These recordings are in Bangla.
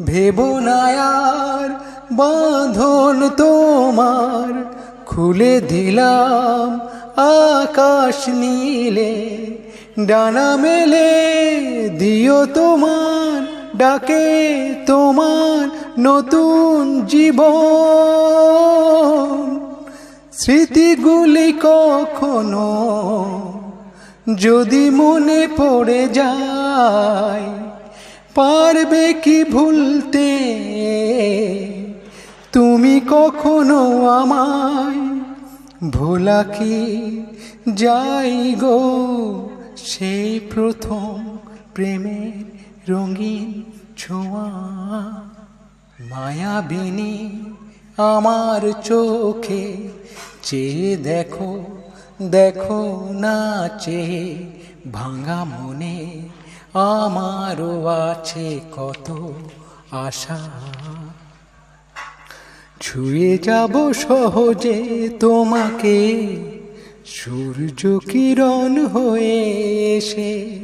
ভেবো নায়ার বাঁধন তোমার, খুলে দিলাম আকাশ নীলে। ডানা মেলে দিও তোমার, ডাকে তোমার নতুন জীবন। স্মৃতিগুলি কখনো যদি মনে পড়ে যায় পারবে কি ভুলতে? তুমি কখনো আমায় ভোলা কি যাই গো? সেই প্রথম প্রেমের রঙিন ছোঁয়া মায়াবিনী আমার চোখে চেয়ে দেখো দেখো নাচে ভাঙা মনে আমারও আছে কত আশা। ছুঁয়ে যাব সহজে তোমাকে, সূর্য কিরণ হয়ে এসে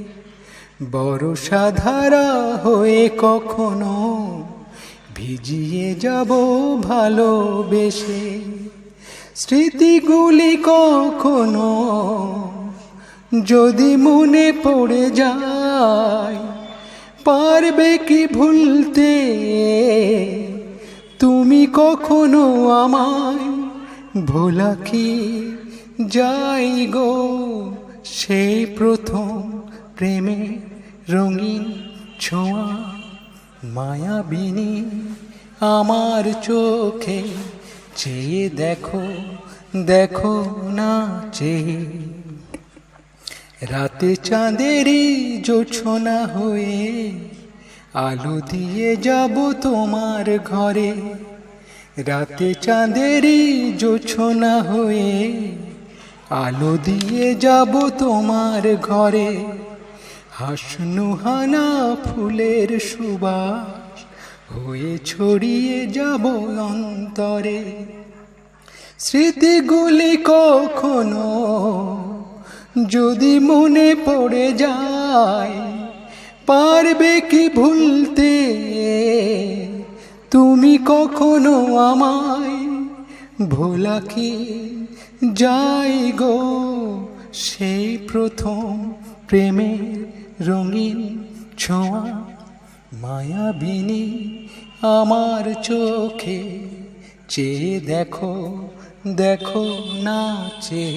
বরষা ধারা হয়ে কখনো ভিজিয়ে যাব ভালোবেসে। স্মৃতিগুলি কখনো যদি মনে পড়ে যায় পারবে কি ভুলতে? তুমি কখনো আমায় ভোলা কি যাই গো? সেই প্রথম প্রেমে রঙিন ছোঁয়া, মায়াবিনী আমার চোখে। চেয়ে দেখো দেখো না চেয়ে। রাতে চাঁদেরই জোছনা হয়ে আলো দিয়ে যাব তোমার ঘরে। রাতে চাঁদেরই জোছনা হয়ে আলো দিয়ে যাব তোমার ঘরে। হাসনুহানা ফুলের সুবাস হয়ে ছড়িয়ে যাব অন্তরে। স্মৃতিগুলি কখনো যদি মনে পড়ে যায়, পারবে কি ভুলতে? তুমি কখনো আমায় ভোলা কি যাই গো? সেই প্রথম প্রেমের রঙিন ছোঁয়া মায়াবিনী আমার চোখে চেয়ে দেখো দেখো নাচে।